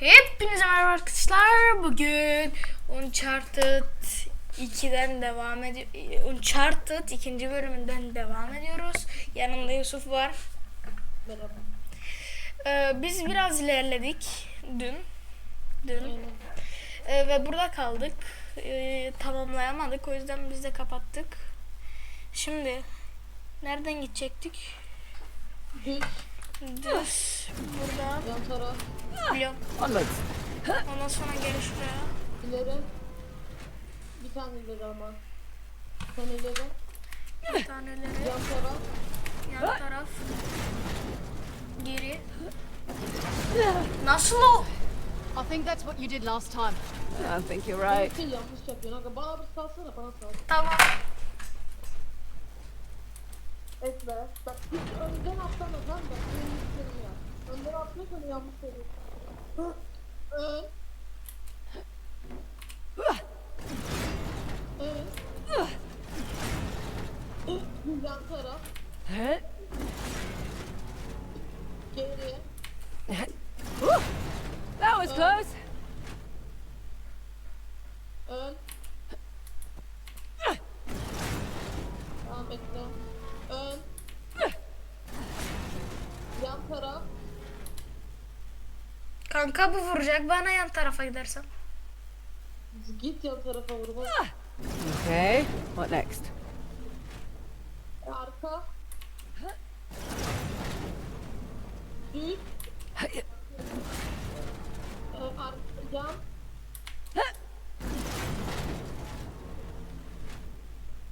Hepinize merhaba arkadaşlar. Bugün Uncharted 2'den devam ediyor. Uncharted ikinci bölümünden devam ediyoruz. Yanımda Yusuf var. Merhaba. Ee, biz biraz ilerledik dün. Dün. Ee, ve burada kaldık. Ee, tamamlayamadık. O yüzden biz de kapattık. Şimdi nereden gidecektik? Düz, Düz. Buradan. yan taraf, Biliyorum. Onwards. Ondan sonra geri şuraya. ileri. Bir tane ileri ama. Sen ileri, Bir taneleri. yan taraf. Yan taraf. Geri. Nasıl o? I think that's what you did last time. I think you're right. Right. yanlış yapıyorsun. Aga bana bir salsana, bana sal. Tamam. Ekle. Bak hiç önden atlama tamam mı? Benim yüklerim ya. Önden atlıyorsan yanlış söylüyorsun. Hı. Ön. Ön. Yan taraf. Geri. That was close. Ön. Tamam Kanka bu vuracak bana yan tarafa gidersem. Git yan tarafa vurma. Okay. What next? Arka. Düz. Ee, ar yan.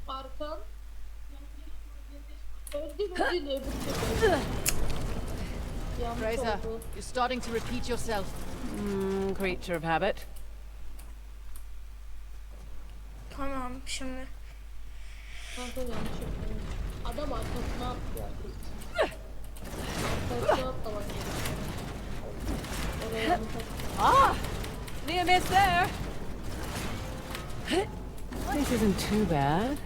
Arkan. Öbür türlü. Yanlış Fraser, you're starting to repeat yourself. Mm, creature of habit. Tamam şimdi. Kanka yanlış yaptım. Adam arkasına attı ya. Arkasına atlamak gerekiyor. Oraya. Ah! Near miss there. This isn't too bad.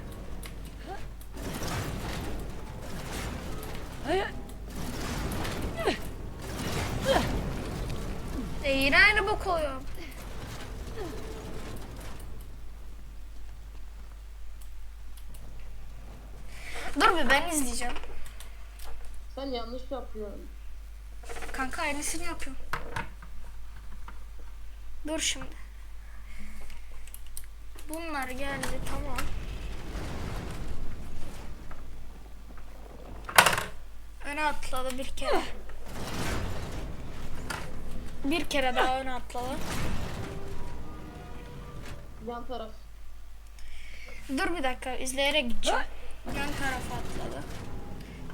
Bok oluyor. Dur bir ben izleyeceğim. Sen yanlış yapıyorsun. Kanka aynısını yapıyorum. Dur şimdi. Bunlar geldi tamam. Öne atladı bir kere. Bir kere daha öne atladı. Yan taraf. Dur bir dakika izleyerek gideceğim. Yan tarafa atladı.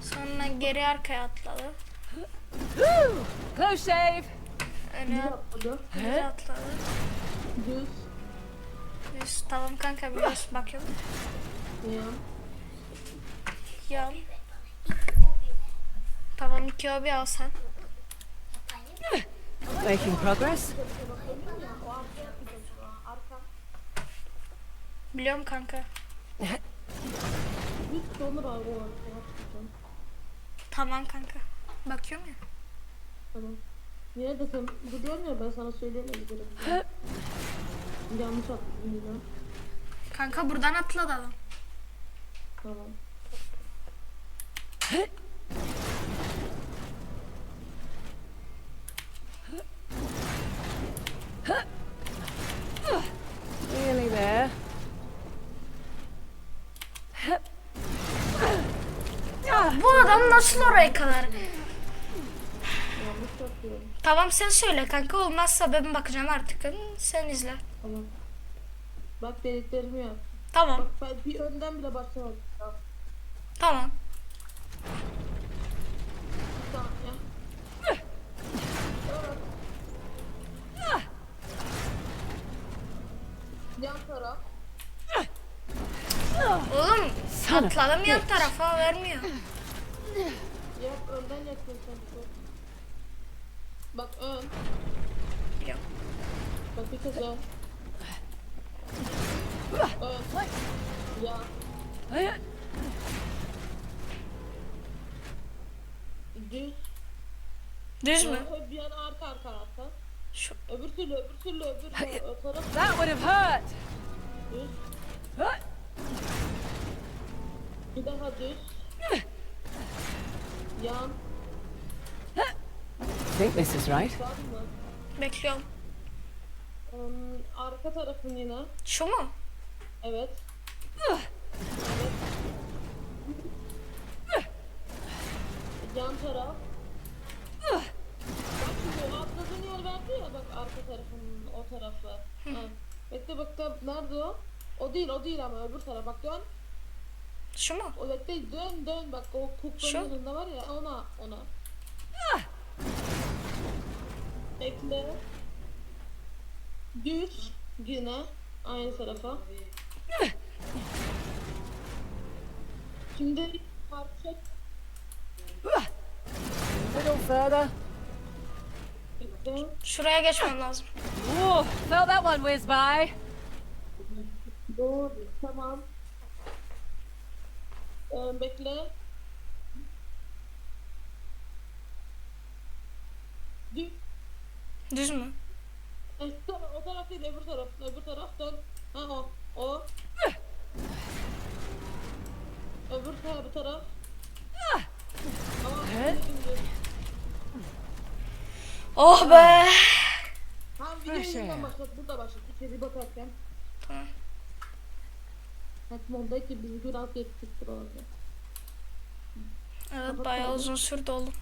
Sonra geri arkaya atladı. Close shave. Öne Yapmadı. geri atladı. Düz. Düz. Tamam kanka biliyorsun bakıyorum. Yan. Yan. Tamam iki abi al sen. Making progress. Biliyorum kanka. Tamam kanka. Bakıyorum ya. Tamam. Yine de sen biliyorsun ya ben sana gidelim. Yanlış attım yine. Kanka buradan atladı adam. Tamam. Nasıl oraya kadar? Tamam sen söyle kanka olmazsa ben bakacağım artık. Sen izle. Tamam. Bak dediklerimi yap. Tamam. Bak ben bir önden bile başlamadım. Tamam. Yan taraf. Oğlum atladım yan tarafa vermiyor. Yap önden yapıyorsun sen. Bak ön. Bak bir kez ön. Ön. Ya. Düz. Düz mü? Bir yana arka arka arka. Şu Öbür türlü, öbür türlü, öbür taraf That would have hurt. düz. Bir daha düz. Yan. Think this is right. Mı? Bekliyorum. Um, arka tarafın yine. Şu mu? Evet. evet. Yan taraf. Bak şimdi o atladığın yer verdi ya bak arka tarafın o tarafı. Ha. Bekle bekle nerede o? O değil o değil ama öbür taraf bak dön. Şu mu? O bekle dön dön bak o Şu? kuklanın yanında var ya ona ona. Bekle. Düz yine aynı tarafa. Şimdi parça A little further. bekle. Şuraya geçmem lazım. Oh, felt that one whiz by. Doğru tamam. Ee, bekle. Düz. Düz mü? Tamam, o taraf değil öbür taraf. Öbür taraf dön. Ha o. O. öbür taraf bu taraf. Ama Evet. Oh be. Ha videoyu yeniden başlat. Burada başlat. İçeri bakarken. Tamam. Mondaydı biz biraz geçtik buralarda. Evet bayağı uzun sürdü oğlum.